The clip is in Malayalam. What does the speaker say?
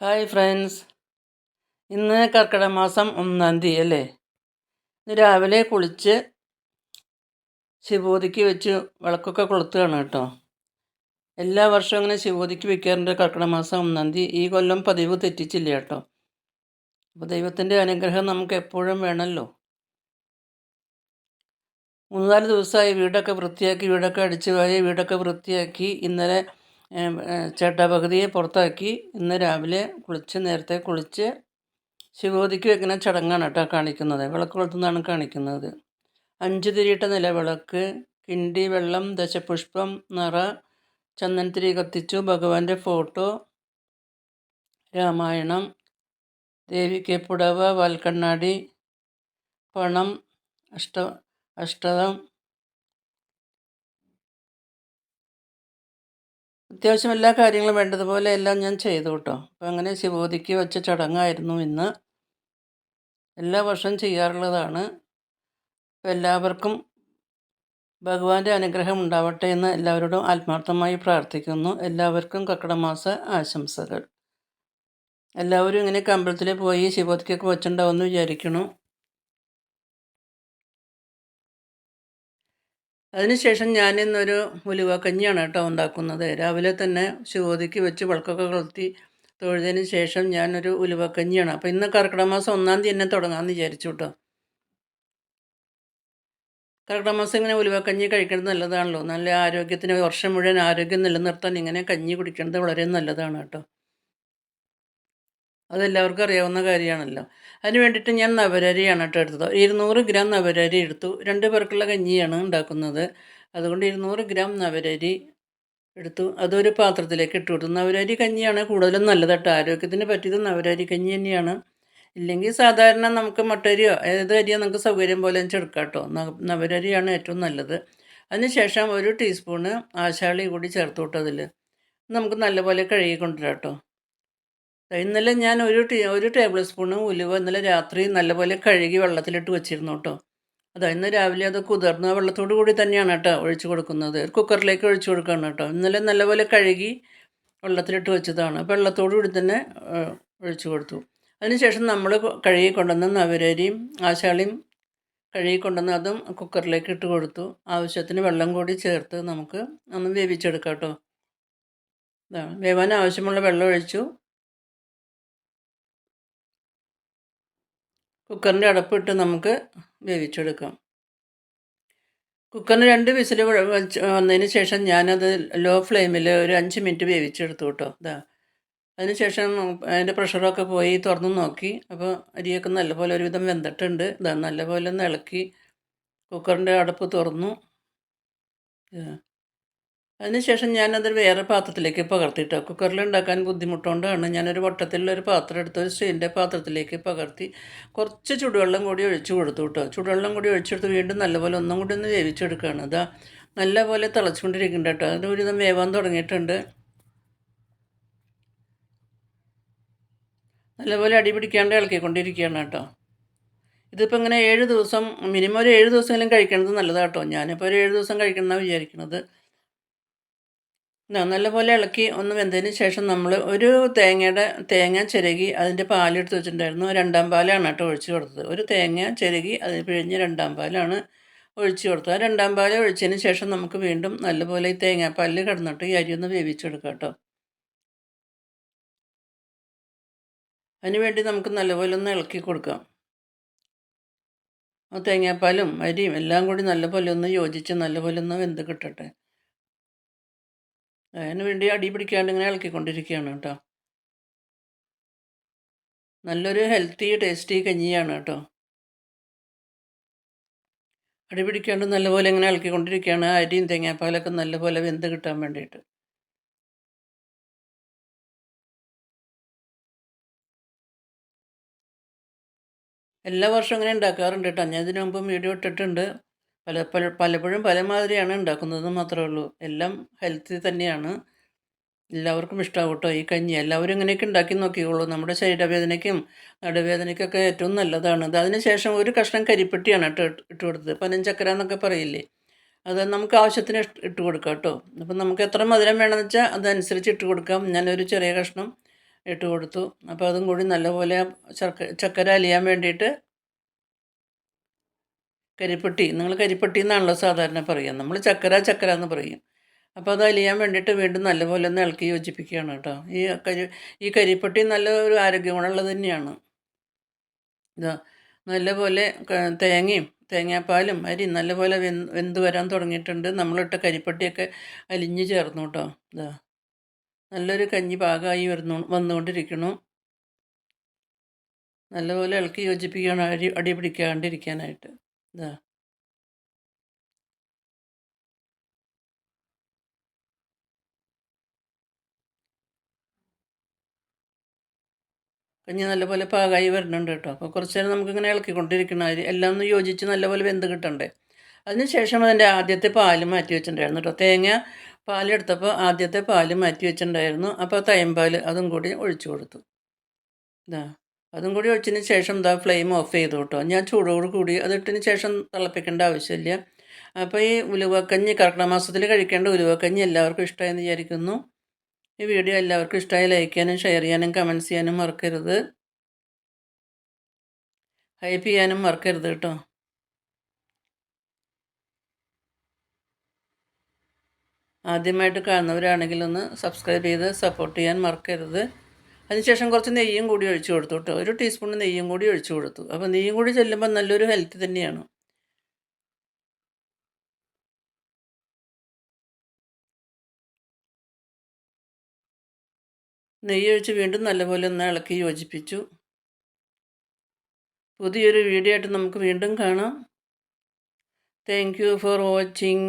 ഹായ് ഫ്രണ്ട്സ് ഇന്ന് കർക്കിടക മാസം ഒന്നാം തീയതി അല്ലേ? ഇന്ന് രാവിലെ കുളിച്ച് ശിവോതിക്ക് വെച്ച് വിളക്കൊക്കെ കൊളുത്തുകയാണ് കേട്ടോ. എല്ലാ വർഷവും അങ്ങനെ ശിവോതിക്ക് വെക്കാറുണ്ട് കർക്കിടക മാസം ഒന്നാം തീയതി. ഈ കൊല്ലം പതിവ് തെറ്റിച്ചില്ല കേട്ടോ. അപ്പോൾ ദൈവത്തിന്റെ അനുഗ്രഹം നമുക്ക് എപ്പോഴും വേണമല്ലോ. മൂന്നാൽ ദിവസമായി വീടൊക്കെ വൃത്തിയാക്കി വീടൊക്കെ അടിച്ചു വാരി വീടൊക്കെ വൃത്തിയാക്കി. ഇന്നലെ ചേട്ടാപകുതിയെ പുറത്താക്കി. ഇന്ന് രാവിലെ കുളിച്ച് നേരത്തെ കുളിച്ച് ശിവോതിക്ക് വെക്കുന്ന ചടങ്ങാണ് കേട്ടോ കാണിക്കുന്നത്. വിളക്ക് കൊളുത്തുന്നതാണ് കാണിക്കുന്നത്. അഞ്ച് തിരിയിട്ട നിലവിളക്ക് കിണ്ടി വെള്ളം ദശപുഷ്പം നിറ ചന്ദനത്തിരി കത്തിച്ചു ഭഗവാന്റെ ഫോട്ടോ രാമായണം ദേവിക്ക് പുടവ വാൽക്കണ്ണാടി പണം അഷ്ട അഷ്ടതം അത്യാവശ്യം എല്ലാ കാര്യങ്ങളും വേണ്ടതുപോലെ എല്ലാം ഞാൻ ചെയ്തു കേട്ടോ. അപ്പം അങ്ങനെ ശിവോതിക്ക് വെച്ച ചടങ്ങായിരുന്നു ഇന്ന്. എല്ലാ വർഷവും ചെയ്യാറുള്ളതാണ്. എല്ലാവർക്കും ഭഗവാന്റെ അനുഗ്രഹം ഉണ്ടാവട്ടെ എന്ന് എല്ലാവരോടും ആത്മാർത്ഥമായി പ്രാർത്ഥിക്കുന്നു. എല്ലാവർക്കും കക്കടമാസ ആശംസകൾ. എല്ലാവരും ഇങ്ങനെ അമ്പലത്തിൽ പോയി ശിവോതിക്കൊക്കെ വെച്ചിട്ടുണ്ടാവുമെന്ന് വിചാരിക്കണം അതിനുശേഷം ഞാൻ ഇന്നൊരു ഉലുവ കഞ്ഞിയാണ് കേട്ടോ ഉണ്ടാക്കുന്നത്. രാവിലെ തന്നെ ശിവോതിക്ക് വെച്ച് വിളക്കൊക്കെ കൊളുത്തി തൊഴുതിന് ശേഷം ഞാനൊരു ഉലുവ കഞ്ഞിയാണ്. അപ്പോൾ ഇന്ന് കർക്കിടക മാസം ഒന്നാം തീയതി തന്നെ തുടങ്ങാമെന്ന് വിചാരിച്ചു കേട്ടോ. കർക്കിടക മാസം ഇങ്ങനെ കഞ്ഞി കഴിക്കുന്നത് നല്ലതാണല്ലോ. നല്ല ആരോഗ്യത്തിന് വർഷം മുഴുവൻ ആരോഗ്യം നിലനിർത്താൻ ഇങ്ങനെ കഞ്ഞി കുടിക്കുന്നത് വളരെ നല്ലതാണ് കേട്ടോ. അതെല്ലാവർക്കും അറിയാവുന്ന കാര്യമാണല്ലോ. അതിന് വേണ്ടിയിട്ട് ഞാൻ നവരരിയാണ് കേട്ടോ എടുത്തത്. ഇരുന്നൂറ് ഗ്രാം നവരരി എടുത്തു. രണ്ട് പേർക്കുള്ള കഞ്ഞിയാണ് ഉണ്ടാക്കുന്നത്. അതുകൊണ്ട് ഇരുന്നൂറ് ഗ്രാം നവരരി എടുത്തു. അതൊരു പാത്രത്തിലേക്ക് ഇട്ട് കൊടുത്തു. നവരരി കഞ്ഞിയാണ് കൂടുതലും നല്ലത് കേട്ടോ. ആരോഗ്യത്തിന് പറ്റിയത് നവരരി കഞ്ഞി തന്നെയാണ്. ഇല്ലെങ്കിൽ സാധാരണ നമുക്ക് മട്ടരിയോ ഏത് അരിയോ നമുക്ക് സൗകര്യം പോലെ ചെടുക്കാം കേട്ടോ. നവരരിയാണ് ഏറ്റവും നല്ലത്. അതിനുശേഷം ഒരു ടീസ്പൂണ് ആശാളി കൂടി ചേർത്ത് വിട്ടതിൽ നമുക്ക് നല്ലപോലെ കഴുകി കൊണ്ടുവരാം കേട്ടോ. ഇന്നലെ ഞാൻ ഒരു ഒരു ടേബിൾ സ്പൂണ് ഉലുവ ഇന്നലെ രാത്രി നല്ലപോലെ കഴുകി വെള്ളത്തിലിട്ട് വെച്ചിരുന്നു കേട്ടോ അതാ ഇന്ന് രാവിലെ അത് കുതിർന്ന വെള്ളത്തോടു കൂടി തന്നെയാണ് കേട്ടോ ഒഴിച്ചു കൊടുക്കുന്നത്. കുക്കറിലേക്ക് ഒഴിച്ചു കൊടുക്കുകയാണ് കേട്ടോ ഇന്നലെ നല്ലപോലെ കഴുകി വെള്ളത്തിലിട്ട് വെച്ചതാണ്. വെള്ളത്തോടു കൂടി തന്നെ ഒഴിച്ചു കൊടുത്തു. അതിനുശേഷം നമ്മൾ കഴുകി കൊണ്ടുവന്ന നവരരിയും ആശാളിയും കഴുകി കൊണ്ടുവന്ന് അതും കുക്കറിലേക്ക് ഇട്ട് കൊടുത്തു. ആവശ്യത്തിന് വെള്ളം കൂടി ചേർത്ത് നമുക്ക് ഒന്ന് വേവിച്ചെടുക്കാം കേട്ടോ വേവാൻ ആവശ്യമുള്ള വെള്ളം ഒഴിച്ചു. കുക്കറിന്റെ അടപ്പിട്ട് നമുക്ക് വേവിച്ചെടുക്കാം. കുക്കറിന് രണ്ട് വിസിൽ വെച്ച് വന്നതിന് ശേഷം ഞാനത് ലോ ഫ്ലെയിമിൽ ഒരു അഞ്ച് മിനിറ്റ് വേവിച്ചെടുത്തു കേട്ടോ. ഇതാ അതിനുശേഷം അതിന്റെ പ്രഷറൊക്കെ പോയി തുറന്നു നോക്കി. അപ്പോൾ അരിയൊക്കെ നല്ലപോലെ ഒരുവിധം വെന്തിട്ടുണ്ട്. ഇതാ നല്ലപോലെ ഒന്ന് ഇളക്കി കുക്കറിന്റെ അടപ്പ് തുറന്നു. അതിനുശേഷം ഞാനത് വേറെ പാത്രത്തിലേക്ക് പകർത്തിയിട്ട് കുക്കറിൽ ഉണ്ടാക്കാൻ ബുദ്ധിമുട്ടുകൊണ്ടാണ് ഞാനൊരു വട്ടത്തിലുള്ളൊരു പാത്രം എടുത്ത് ഒരു സ്റ്റീലിന്റെ പാത്രത്തിലേക്ക് പകർത്തി കുറച്ച് ചുടുവെള്ളം കൂടി ഒഴിച്ചു കൊടുത്തു കേട്ടോ ചുടുവെള്ളം കൂടി ഒഴിച്ചെടുത്ത് വീണ്ടും നല്ലപോലെ ഒന്നും കൂടി ഒന്ന് വേവിച്ചെടുക്കുകയാണ്. അതാ നല്ലപോലെ തിളച്ചുകൊണ്ടിരിക്കുന്നുണ്ട് കേട്ടോ. അതിന് ഒരുവിധം വേവാൻ തുടങ്ങിയിട്ടുണ്ട്. നല്ലപോലെ അടി പിടിക്കാണ്ട് ഇളക്കിക്കൊണ്ടിരിക്കുകയാണ് കേട്ടോ. ഇതിപ്പോൾ ഇങ്ങനെ ഏഴ് ദിവസം മിനിമം ഒരു ഏഴ് ദിവസമെങ്കിലും കഴിക്കുന്നത് നല്ലതാട്ടോ ഞാനിപ്പോൾ ഒരു ഏഴ് ദിവസം കഴിക്കണമെന്നാണ് വിചാരിക്കുന്നത്. നല്ലപോലെ ഇളക്കി ഒന്ന് വെന്തതിന് ശേഷം നമ്മൾ ഒരു തേങ്ങയുടെ തേങ്ങ ചിരകി അതിന്റെ പാലെടുത്ത് വെച്ചിട്ടുണ്ടായിരുന്നു. രണ്ടാം പാലാണ് കേട്ടോ ഒഴിച്ച് കൊടുത്തത്. ഒരു തേങ്ങ ചിരകി അത് പിഴിഞ്ഞ് രണ്ടാം പാലാണ് ഒഴിച്ച് കൊടുത്തത്. ആ രണ്ടാം പാൽ ഒഴിച്ചതിന് ശേഷം നമുക്ക് വീണ്ടും നല്ലപോലെ ഈ തേങ്ങാപ്പാലിൽ കിടന്നിട്ട് ഈ അരി ഒന്ന് വേവിച്ചെടുക്കാം കേട്ടോ. അതിനുവേണ്ടി നമുക്ക് നല്ലപോലെ ഒന്ന് ഇളക്കി കൊടുക്കാം. തേങ്ങാപ്പാലും അരിയും എല്ലാം കൂടി നല്ലപോലെ ഒന്ന് യോജിച്ച് നല്ലപോലെ ഒന്ന് വെന്ത് കിട്ടട്ടെ. അതിന് വേണ്ടി അടി പിടിക്കാണ്ട് ഇങ്ങനെ ഇളക്കിക്കൊണ്ടിരിക്കുകയാണ് കേട്ടോ. നല്ലൊരു ഹെൽത്തി ടേസ്റ്റി കഞ്ഞിയാണ് കേട്ടോ. അടി പിടിക്കാണ്ട് നല്ലപോലെ ഇങ്ങനെ ഇളക്കിക്കൊണ്ടിരിക്കുകയാണ്. അരിയും തേങ്ങാപ്പാലൊക്കെ നല്ലപോലെ വെന്ത് കിട്ടാൻ വേണ്ടിയിട്ട്. എല്ലാ വർഷവും ഇങ്ങനെ ഉണ്ടാക്കാറുണ്ട് കേട്ടോ. ഞാൻ ഇതിനു മുമ്പ് വീഡിയോ ഇട്ടിട്ടുണ്ട്. പല പല പലപ്പോഴും പല മാതിരിയാണ് ഉണ്ടാക്കുന്നത് മാത്രമേ ഉള്ളൂ. എല്ലാം ഹെൽത്തി തന്നെയാണ്. എല്ലാവർക്കും ഇഷ്ടമാവും ഈ കഞ്ഞി എല്ലാവരും ഇങ്ങനെയൊക്കെ ഉണ്ടാക്കി നോക്കിക്കോളൂ. നമ്മുടെ ശരീരവേദനയ്ക്കും നടുവേദനയ്ക്കൊക്കെ ഏറ്റവും നല്ലതാണ്. ഇത് അതിനുശേഷം ഒരു കഷ്ണം കരിപ്പെട്ടിയാണ് കേട്ടോ ഇട്ട് കൊടുത്തത്. പനഞ്ചക്കര എന്നൊക്കെ പറയില്ലേ? അത് നമുക്ക് ആവശ്യത്തിന് ഇട്ട് കൊടുക്കാം കേട്ടോ. അപ്പം നമുക്ക് എത്ര മധുരം വേണമെന്ന് വെച്ചാൽ അതനുസരിച്ച് ഇട്ട് കൊടുക്കാം. ഞാനൊരു ചെറിയ കഷ്ണം ഇട്ട് കൊടുത്തു. അപ്പോൾ അതും കൂടി നല്ലപോലെ ചക്ക ചക്കര അലിയാൻ വേണ്ടിയിട്ട് കരിപ്പെട്ടി. നിങ്ങൾ കരിപ്പെട്ടി എന്നാണല്ലോ സാധാരണ പറയുക. നമ്മൾ ചക്കര ചക്കര എന്ന് പറയും. അപ്പോൾ അത് അലിയാൻ വേണ്ടിയിട്ട് വീണ്ടും നല്ലപോലെ ഒന്ന് ഇളക്കി യോജിപ്പിക്കുകയാണ് കേട്ടോ. ഈ കരി ഈ കരിപ്പെട്ടി നല്ല ഒരു ആരോഗ്യ ഗുണമുള്ളത് തന്നെയാണ്. ഇതാ നല്ലപോലെ തേങ്ങയും തേങ്ങാപ്പാലും അരി നല്ലപോലെ വെന്ത് വെന്ത് വരാൻ തുടങ്ങിയിട്ടുണ്ട്. നമ്മളിട്ട കരിപ്പട്ടിയൊക്കെ അലിഞ്ഞ് ചേർന്നു കേട്ടോ. ഇതാ നല്ലൊരു കഞ്ഞി പാകമായി വരുന്നു വന്നുകൊണ്ടിരിക്കണു നല്ലപോലെ ഇളക്കി യോജിപ്പിക്കുകയാണ് അരി അടി പിടിക്കാണ്ടിരിക്കാനായിട്ട്. ഇതാ കഞ്ഞി നല്ലപോലെ പാകമായി വരുന്നുണ്ട് കേട്ടോ. അപ്പോൾ കുറച്ച് നേരം നമുക്കിങ്ങനെ ഇളക്കിക്കൊണ്ടിരിക്കണം. അരി എല്ലാം ഒന്ന് യോജിച്ച് നല്ലപോലെ വെന്ത് കിട്ടണ്ടേ. അതിനുശേഷം അതിന്റെ ആദ്യത്തെ പാൽ മാറ്റി വെച്ചിട്ടുണ്ടായിരുന്നു കേട്ടോ. തേങ്ങ പാലെടുത്തപ്പോൾ ആദ്യത്തെ പാൽ മാറ്റി വെച്ചിട്ടുണ്ടായിരുന്നു. അപ്പോൾ തൈമ്പാൽ അതും കൂടി ഒഴിച്ചു കൊടുത്തു. ഇതാ. അതും കൂടി ഒഴിച്ചതിന് ശേഷം ഇതാ ഫ്ലെയിം ഓഫ് ചെയ്തു കേട്ടോ. ഞാൻ ചൂടോട് കൂടി അതിട്ടതിന് ശേഷം തിളപ്പിക്കേണ്ട ആവശ്യമില്ല. അപ്പോൾ ഈ ഉലുവക്കഞ്ഞി കർക്കിടക മാസത്തിൽ കഴിക്കേണ്ട ഉലുവക്കഞ്ഞി എല്ലാവർക്കും ഇഷ്ടമായെന്ന് വിചാരിക്കുന്നു. ഈ വീഡിയോ എല്ലാവർക്കും ഇഷ്ടമായി ലൈക്ക് ചെയ്യാനും ഷെയർ ചെയ്യാനും കമന്റ്സ് ചെയ്യാനും മറക്കരുത്. ഹൈപ്പ് ചെയ്യാനും മറക്കരുത് കേട്ടോ. ആദ്യമായിട്ട് കാണുന്നവരാണെങ്കിൽ ഒന്ന് സബ്സ്ക്രൈബ് ചെയ്ത് സപ്പോർട്ട് ചെയ്യാൻ മറക്കരുത്. അതിനുശേഷം കുറച്ച് നെയ്യും കൂടി ഒഴിച്ചു കൊടുത്തു കേട്ടോ. ഒരു ടീസ്പൂൺ നെയ്യും കൂടി ഒഴിച്ചു കൊടുത്തു. അപ്പോൾ നെയ്യും കൂടി ചെല്ലുമ്പോൾ നല്ലൊരു ഹെൽത്ത് തന്നെയാണ്. നെയ്യ് ഒഴിച്ച് വീണ്ടും നല്ലപോലെ ഒന്ന് ഇളക്കി യോജിപ്പിച്ചു. പുതിയൊരു വീഡിയോ ആയിട്ട് നമുക്ക് വീണ്ടും കാണാം. Thank you for watching